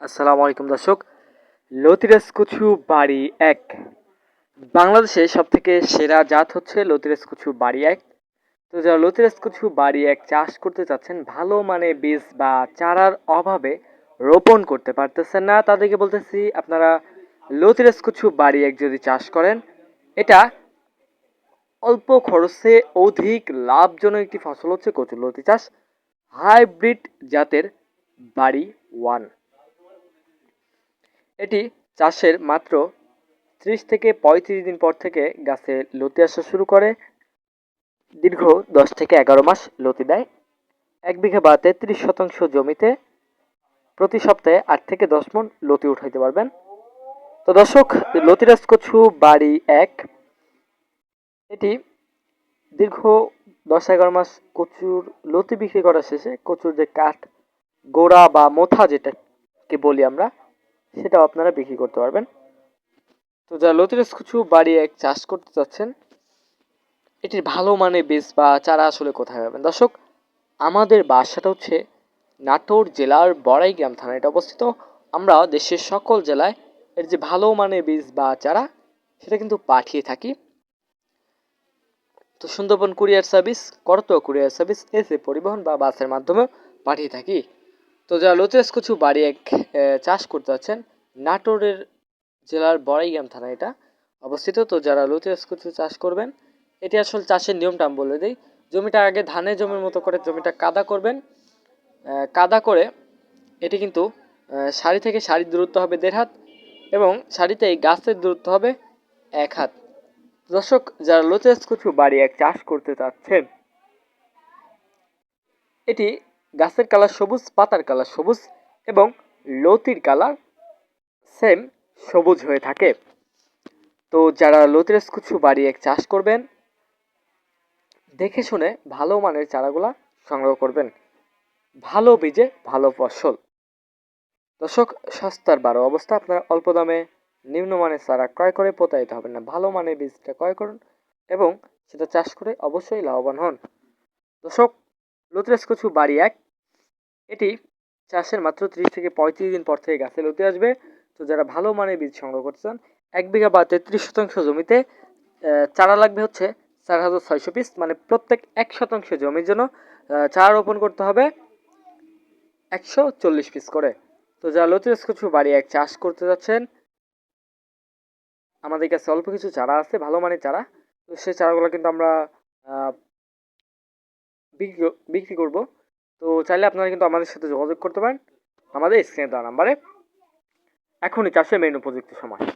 আসসালামু আলাইকুম দর্শক। লতিরাজ কুচু বাড়ি এক। বাংলাদেশে সব থেকে সেরা জাত হচ্ছে লতিরাজ কুচু বাড়ি এক। তো যারা লতিরাজ কুচু বাড়ি এক চাষ করতে চাচ্ছেন, ভালো মানে বীজ বা চারার অভাবে রোপণ করতে পারতেছেন না, তাদেরকে বলতেছি, আপনারা লতিরাজ কুচু বাড়ি এক যদি চাষ করেন, এটা অল্প খরচে অধিক লাভজনক একটি ফসল হচ্ছে কচুর লতি চাষ। হাইব্রিড জাতের বাড়ি ওয়ান। এটি চাষের মাত্র ত্রিশ থেকে পঁয়ত্রিশ দিন পর থেকে গাছে লতি আসা শুরু করে। দীর্ঘ দশ থেকে এগারো মাস লতি দেয়। এক বিঘা বা তেত্রিশ শতাংশ জমিতে প্রতি সপ্তাহে আট থেকে দশ মন লতি উঠাইতে পারবেন। তো দর্শক, লতিরাজ কচু বাড়ি এক। এটি দীর্ঘ দশ এগারো মাস কচুর লতি বিক্রি করা শেষে কচুর যে কাঠ, গোড়া বা মোথা যেটাকে বলি আমরা সেটাও আপনারা বিক্রি করতে পারবেন। তো যারা লতিরাজ কুচু বাড়ি এক চাষ করতে চাচ্ছেন, এটির ভালো মানে বীজ বা চারা আসলে কোথায় পাবেন? দর্শক, আমাদের বাসাটা হচ্ছে নাটোর জেলার বড়াই গ্রাম থানায় এটা অবস্থিত। আমরা দেশের সকল জেলায় এর যে ভালো মানের বীজ বা চারা, সেটা কিন্তু পাঠিয়ে থাকি। তো সুন্দরবন কুরিয়ার সার্ভিস করতো কুরিয়ার সার্ভিস এসে পরিবহন বা বাসের মাধ্যমে পাঠিয়ে থাকি। তো যারা লতিরাজ কচু বাড়ি এক চাষ করতে যাচ্ছেন, নাটোরের জেলার বড়াইগ্রাম থানা এটা অবস্থিত। তো যারা লতিরাজ কচু চাষ করবেন, এটি আসলে চাষের নিয়মটা আমি বলে দিই। জমিটা আগে ধানের জমির মতো করে জমিটা কাদা করবেন। কাদা করে এটি কিন্তু সারি থেকে সারির দূরত্ব হবে দেড় হাত এবং সারিতে এই গাছের দূরত্ব হবে এক হাত। দর্শক, যারা লতিরাজ কচু বাড়ি এক চাষ করতে চাচ্ছেন, এটি গাছের কালার সবুজ, পাতার কালার সবুজ এবং লতির কালার সেম সবুজ হয়ে থাকে। তো যারা লতিরাজ কুচু বাড়ি এক চাষ করবেন, দেখে শুনে ভালো মানের চারাগুলা সংগ্রহ করবেন। ভালো বীজে ভালো ফসল। দর্শক, সস্তার বারো অবস্থা। আপনারা অল্প দামে নিম্নমানের চারা ক্রয় করে প্রতারিত হবেন না। ভালো মানের বীজটা ক্রয় করুন এবং সেটা চাষ করে অবশ্যই লাভবান হন। দর্শক লতিরাজ কচু বাড়ি এক এটি চাষের মাত্র ত্রিশ থেকে পঁয়ত্রিশ দিন পর থেকে গাছে লতি আসবে। তো যারা ভালো মানের বীজ সংগ্রহ করতে চান, এক বিঘা বা তেত্রিশ শতাংশ জমিতে চারা লাগবে হচ্ছে চার হাজার ছয়শো পিস মানে প্রত্যেক এক শতাংশ জমির জন্য চারা রোপণ করতে হবে একশো চল্লিশ পিস করে। তো যারা লতিরাজ কচু বাড়ি এক চাষ করতে যাচ্ছেন, আমাদের কাছে অল্প কিছু চারা আছে, ভালো মানের চারা, তো সেই চারাগুলো কিন্তু আমরা বিক্রি বিক্রি করব। তো চাইলে আপনারা কিন্তু আমাদের সাথে যোগাযোগ করতে পারেন। আমাদের স্ক্রিনে দেওয়া নাম্বারে। এখনই চাষে মেন উপযুক্ত সময়।